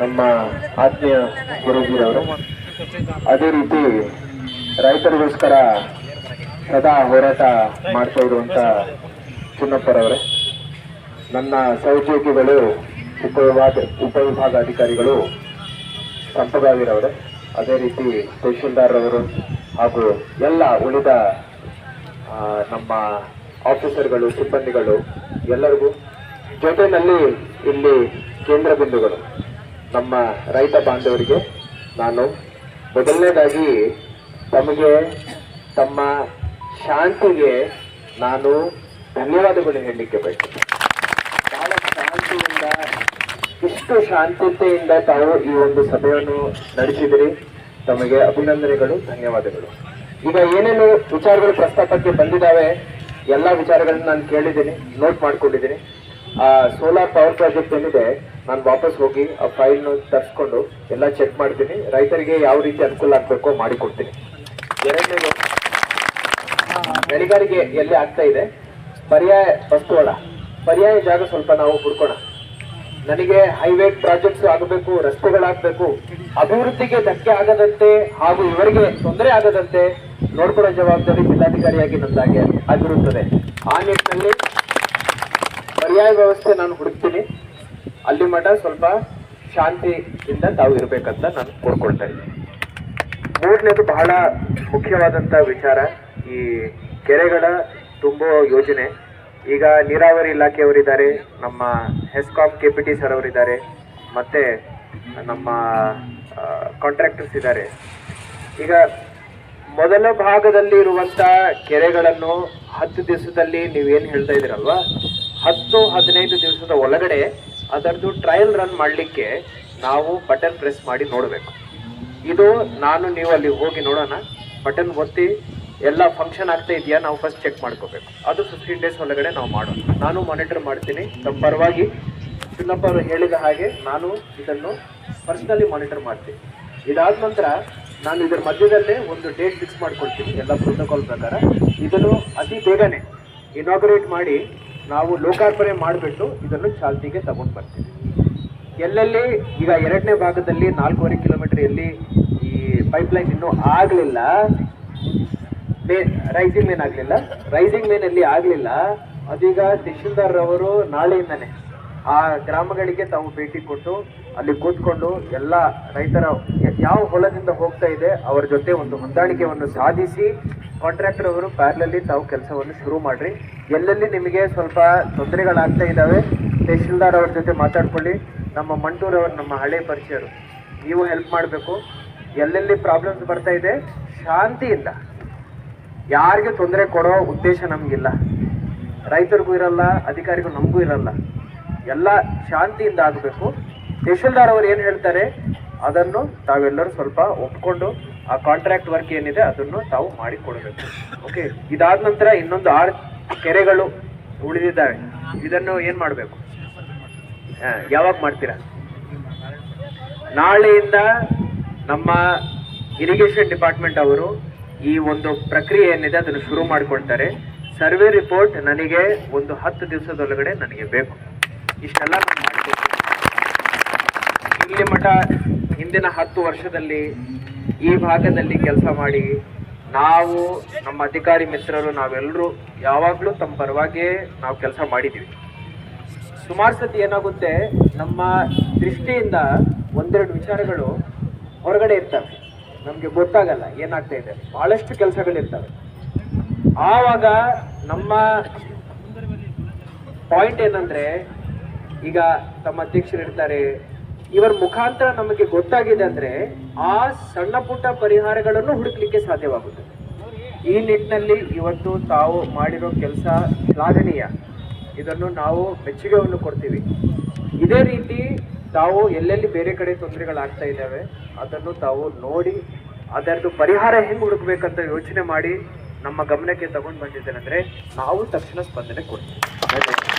ನಮ್ಮ ಆತ್ಮೀಯ ಗುರುಜಿರವರು ಅದೇ ರೀತಿ ರೈತರಿಗೋಸ್ಕರ ಸದಾ ಹೋರಾಟ ಮಾಡ್ತಾ ಇರುವಂತ ಚಿನ್ನಪ್ಪರವರೇ, ನನ್ನ ಸಹೋದ್ಯೋಗಿಗಳು, ಉಪವಿಭಾಗ ಅಧಿಕಾರಿಗಳು ಸಂಪಗಾವಿರವರೇ, ಅದೇ ರೀತಿ ತಹಶೀಲ್ದಾರ್ ಅವರು ಹಾಗೂ ಎಲ್ಲ ಉಳಿದ ನಮ್ಮ ಆಫೀಸರ್ಗಳು, ಸಿಬ್ಬಂದಿಗಳು ಎಲ್ಲರಿಗೂ ಜೊತೆಯಲ್ಲಿ ಇಲ್ಲಿ ಕೇಂದ್ರ ಬಿಂದುಗಳು. ನಮ್ಮ ರೈತ ಬಾಂಧವರಿಗೆ ನಾನು ಮೊದಲನೇದಾಗಿ ತಮಗೆ ತಮ್ಮ ಶಾಂತಿಗೆ ನಾನು ಧನ್ಯವಾದಗಳು ಹೇಳಲಿಕ್ಕೆ ಬಯಸ್ತೇನೆ. ಬಹಳ ಶಾಂತಿಯಿಂದ, ಇಷ್ಟು ಶಾಂತತೆಯಿಂದ ತಾವು ಈ ಒಂದು ಸಭೆಯನ್ನು ನಡೆಸಿದಿರಿ. ತಮಗೆ ಅಭಿನಂದನೆಗಳು, ಧನ್ಯವಾದಗಳು. ಈಗ ಏನೇನು ವಿಚಾರಗಳು ಪ್ರಸ್ತಾಪಕ್ಕೆ ಬಂದಿದ್ದಾವೆ, ಎಲ್ಲ ವಿಚಾರಗಳನ್ನ ನಾನು ಕೇಳಿದ್ದೀನಿ ನೋಟ್ ಮಾಡ್ಕೊಂಡಿದ್ದೀನಿ. ಆ ಸೋಲಾರ್ ಪವರ್ ಪ್ರಾಜೆಕ್ಟ್ ಏನಿದೆ ನಾನು ವಾಪಸ್ ಹೋಗಿ ಆ ಫೈಲ್ನ ತರಿಸ್ಕೊಂಡು ಎಲ್ಲ ಚೆಕ್ ಮಾಡ್ತೀನಿ. ರೈತರಿಗೆ ಯಾವ ರೀತಿ ಅನುಕೂಲ ಆಗಬೇಕೋ ಮಾಡಿಕೊಡ್ತೀನಿ ಎರಡನೇದು, ಗಣಿಗಾರಿಕೆ ಎಲ್ಲಿ ಆಗ್ತಾ ಇದೆ? ಪರ್ಯಾಯ ವಸ್ತುಗಳ ಪರ್ಯಾಯ ಜಾಗ ಸ್ವಲ್ಪ ನಾವು ಹುಡ್ಕೋಣ. ನನಗೆ ಹೈವೇ ಪ್ರಾಜೆಕ್ಟ್ಸ್ ಆಗಬೇಕು, ರಸ್ತೆಗಳಾಗಬೇಕು, ಅಭಿವೃದ್ಧಿಗೆ ಧಕ್ಕೆ ಆಗದಂತೆ ಹಾಗೂ ಇವರಿಗೆ ತೊಂದರೆ ಆಗದಂತೆ ನೋಡ್ಕೊಳ್ಳೋ ಜವಾಬ್ದಾರಿ ಜಿಲ್ಲಾಧಿಕಾರಿಯಾಗಿ ನಂದಾಗೆ ಆಗಿರುತ್ತದೆ. ಆ ನಿಟ್ಟಿನಲ್ಲಿ ಪರ್ಯಾಯ ವ್ಯವಸ್ಥೆ ನಾನು ಹುಡುಕ್ತೀನಿ. ಅಲ್ಲಿ ಮಠ ಸ್ವಲ್ಪ ಶಾಂತಿಯಿಂದ ತಾವು ಇರಬೇಕಂತ ನಾನು ಕೋರ್ಕೊಳ್ತಾ ಇದ್ದೀನಿ. ಮೂರನೇದು ಬಹಳ ಮುಖ್ಯವಾದಂತ ವಿಚಾರ ಈ ಕೆರೆಗಳ ತುಂಬುವ ಯೋಜನೆ. ಈಗ ನೀರಾವರಿ ಇಲಾಖೆಯವರಿದ್ದಾರೆ, ನಮ್ಮ HESCOM K P T sir ಅವರಿದ್ದಾರೆ, ಮತ್ತೆ ನಮ್ಮ ಕಾಂಟ್ರಾಕ್ಟರ್ಸ್ ಇದ್ದಾರೆ. ಈಗ ಮೊದಲ ಭಾಗದಲ್ಲಿ ಇರುವಂತ ಕೆರೆಗಳನ್ನು ಹತ್ತು ದಿವಸದಲ್ಲಿ ನೀವೇನು ಹೇಳ್ತಾ ಇದ್ದೀರಲ್ವ? ಹತ್ತು, ಹದಿನೈದು ದಿವಸದ ಒಳಗಡೆ ಅದರದ್ದು ಟ್ರಯಲ್ ರನ್ ಮಾಡಲಿಕ್ಕೆ ನಾವು ಬಟನ್ ಪ್ರೆಸ್ ಮಾಡಿ ನೋಡಬೇಕು. ಇದು ನಾನು ನೀವು ಅಲ್ಲಿ ಹೋಗಿ ನೋಡೋಣ. ಬಟನ್ ಒತ್ತಿ ಎಲ್ಲ ಫಂಕ್ಷನ್ ಆಗ್ತಾ ಇದೆಯಾ ನಾವು ಫಸ್ಟ್ ಚೆಕ್ ಮಾಡ್ಕೋಬೇಕು. ಅದು ಫಿಫ್ಟೀನ್ ಡೇಸ್ ಒಳಗಡೆ ನಾವು ಮಾಡೋಣ ನಾನು ಮಾನಿಟರ್ ಮಾಡ್ತೀನಿ. ನಮ್ಮ ಪರವಾಗಿ ಚಿನ್ನಪ್ಪ ಅವರು ಹೇಳಿದ ಹಾಗೆ ನಾನು ಇದನ್ನು ಪರ್ಸ್ನಲಿ ಮಾನಿಟರ್ ಮಾಡ್ತೀನಿ. ಇದಾದ ನಂತರ ನಾನು ಇದರ ಮಧ್ಯದಲ್ಲೇ ಒಂದು ಡೇಟ್ ಫಿಕ್ಸ್ ಮಾಡ್ಕೊಳ್ತೀನಿ ಎಲ್ಲ ಪ್ರೋಟೋಕಾಲ್ ಪ್ರಕಾರ. ಇದನ್ನು ಅತಿ ಬೇಗನೆ ಇನಾಗ್ರೇಟ್ ಮಾಡಿ ನಾವು ಲೋಕಾರ್ಪಣೆ ಮಾಡಿಬಿಟ್ಟು ಇದನ್ನು ಚಾಲ್ತಿಗೆ ತಗೊಂಡು ಬರ್ತೀವಿ. ಎಲ್ಲೆಲ್ಲಿ ಈಗ ಎರಡನೇ ಭಾಗದಲ್ಲಿ ನಾಲ್ಕೂವರೆ ಕಿಲೋಮೀಟರ್ ಎಲ್ಲಿ ಈ ಪೈಪ್ಲೈನ್ ಇನ್ನೂ ಆಗಲಿಲ್ಲ ರೈಸಿಂಗ್ ಮೇನ್ ಆಗಲಿಲ್ಲ ರೈಸಿಂಗ್ ಮೇನ್ ಎಲ್ಲಿ ಆಗಲಿಲ್ಲ, ಅದೀಗ ತಹಶೀಲ್ದಾರ್ ಅವರು ನಾಳೆಯಿಂದನೇ ಆ ಗ್ರಾಮಗಳಿಗೆ ತಾವು ಭೇಟಿ ಕೊಟ್ಟು ಅಲ್ಲಿ ಕೂತ್ಕೊಂಡು ಎಲ್ಲ ರೈತರ ಯಾವ ಹೊಲದಿಂದ ಹೋಗ್ತಾ ಇದೆ ಅವರ ಜೊತೆ ಒಂದು ಹೊಂದಾಣಿಕೆಯನ್ನು ಸಾಧಿಸಿ ಕಾಂಟ್ರಾಕ್ಟರ್ ಅವರು ಪ್ಯಾರ್ಲಲ್ಲಿ ತಾವು ಕೆಲಸವನ್ನು ಶುರು ಮಾಡ್ರಿ. ಎಲ್ಲೆಲ್ಲಿ ನಿಮಗೆ ಸ್ವಲ್ಪ ತೊಂದರೆಗಳಾಗ್ತಾ ಇದ್ದಾವೆ, ತಹಶೀಲ್ದಾರ್ ಅವ್ರ ಜೊತೆ ಮಾತಾಡ್ಕೊಳ್ಳಿ. ನಮ್ಮ ಮಂಟೂರವರು ನಮ್ಮ ಹಳೆ ಪರಿಚಯರು. ನೀವು ಹೆಲ್ಪ್ ಮಾಡಬೇಕು. ಎಲ್ಲೆಲ್ಲಿ ಪ್ರಾಬ್ಲಮ್ಸ್ ಬರ್ತಾ ಇದೆ, ಶಾಂತಿಯಿಂದ. ಯಾರಿಗೆ ತೊಂದರೆ ಕೊಡೋ ಉದ್ದೇಶ ನಮಗಿಲ್ಲ. ರೈತರಿಗೂ ಇರಲ್ಲ ಅಧಿಕಾರಿಗೂ ನಮಗೂ ಇರಲ್ಲ. ಎಲ್ಲ ಶಾಂತಿಯಿಂದ ಆಗಬೇಕು. ತಹಶೀಲ್ದಾರ್ ಅವರು ಏನು ಹೇಳ್ತಾರೆ? ಅದನ್ನು ತಾವೆಲ್ಲರೂ ಸ್ವಲ್ಪ ಒಪ್ಕೊಂಡು ಆ ಕಾಂಟ್ರಾಕ್ಟ್ ವರ್ಕ್ ಏನಿದೆ ಅದನ್ನು ತಾವು ಮಾಡಿಕೊಡಬೇಕು. ಓಕೆ ಇದಾದ ನಂತರ ಇನ್ನೊಂದು ಆರು ಕೆರೆಗಳು ಉಳಿದಿದ್ದಾವೆ. ಇದನ್ನು ಏನು ಮಾಡಬೇಕು? ಯಾವಾಗ ಮಾಡ್ತೀರಾ? ನಾಳೆಯಿಂದ ನಮ್ಮ ಇರಿಗೇಷನ್ ಡಿಪಾರ್ಟ್ಮೆಂಟ್ ಅವರು ಈ ಒಂದು ಪ್ರಕ್ರಿಯೆ ಏನಿದೆ ಅದನ್ನು ಶುರು ಮಾಡಿಕೊಳ್ತಾರೆ ಸರ್ವೆ ರಿಪೋರ್ಟ್ ನನಗೆ ಒಂದು ಹತ್ತು ದಿವಸದೊಳಗಡೆ ನನಗೆ ಬೇಕು. ಇಷ್ಟೆಲ್ಲ ನಾವು ಮಾಡಬೇಕು. ಇಲ್ಲಿ ಮಠ ಹಿಂದಿನ ಹತ್ತು ವರ್ಷದಲ್ಲಿ ಈ ಭಾಗದಲ್ಲಿ ಕೆಲಸ ಮಾಡಿ ನಾವು ನಮ್ಮ ಅಧಿಕಾರಿ ಮಿತ್ರರು ನಾವೆಲ್ಲರೂ ಯಾವಾಗಲೂ ತಮ್ಮ ಪರವಾಗಿಯೇ ನಾವು ಕೆಲಸ ಮಾಡಿದ್ದೀವಿ. ಸುಮಾರು ಸತಿ ಏನಾಗುತ್ತೆ, ನಮ್ಮ ದೃಷ್ಟಿಯಿಂದ ಒಂದೆರಡು ವಿಚಾರಗಳು ಹೊರಗಡೆ ಇರ್ತವೆ. ನಮಗೆ ಗೊತ್ತಾಗಲ್ಲ, ಏನಾಗ್ತಾ ಇದೆ. ಬಹಳಷ್ಟು ಕೆಲಸಗಳಿರ್ತವೆ. ಆವಾಗ ನಮ್ಮ ಪಾಯಿಂಟ್ ಏನಂದ್ರೆ ಈಗ ತಮ್ಮ ಅಧ್ಯಕ್ಷರು ಇರ್ತಾರೆ ಇವರ ಮುಖಾಂತರ ನಮಗೆ ಗೊತ್ತಾಗಿದೆ ಅಂದ್ರೆ ಆ ಸಣ್ಣ ಪುಟ್ಟ ಪರಿಹಾರಗಳನ್ನು ಹುಡುಕ್ಲಿಕ್ಕೆ ಸಾಧ್ಯವಾಗುತ್ತದೆ ಈ ನಿಟ್ಟಿನಲ್ಲಿ ಇವತ್ತು ತಾವು ಮಾಡಿರೋ ಕೆಲಸ ಶ್ಲಾಘನೀಯ. ಇದನ್ನು ನಾವು ಮೆಚ್ಚುಗೆಯನ್ನು ಕೊಡ್ತೀವಿ. ಇದೇ ರೀತಿ ತಾವು ಎಲ್ಲೆಲ್ಲಿ ಬೇರೆ ಕಡೆ ತೊಂದರೆಗಳಾಗ್ತಾ ಇದ್ದಾವೆ, ಅದನ್ನು ತಾವು ನೋಡಿ, ಅದರದ್ದು ಪರಿಹಾರ ಹೆಂಗೆ ಹುಡುಕ್ಬೇಕಂತ ಯೋಚನೆ ಮಾಡಿ ನಮ್ಮ ಗಮನಕ್ಕೆ ತಗೊಂಡು ಬಂದಿದ್ದೇನೆಂದ್ರೆ ನಾವು ತಕ್ಷಣ ಸ್ಪಂದನೆ ಕೊಡ್ತೀವಿ.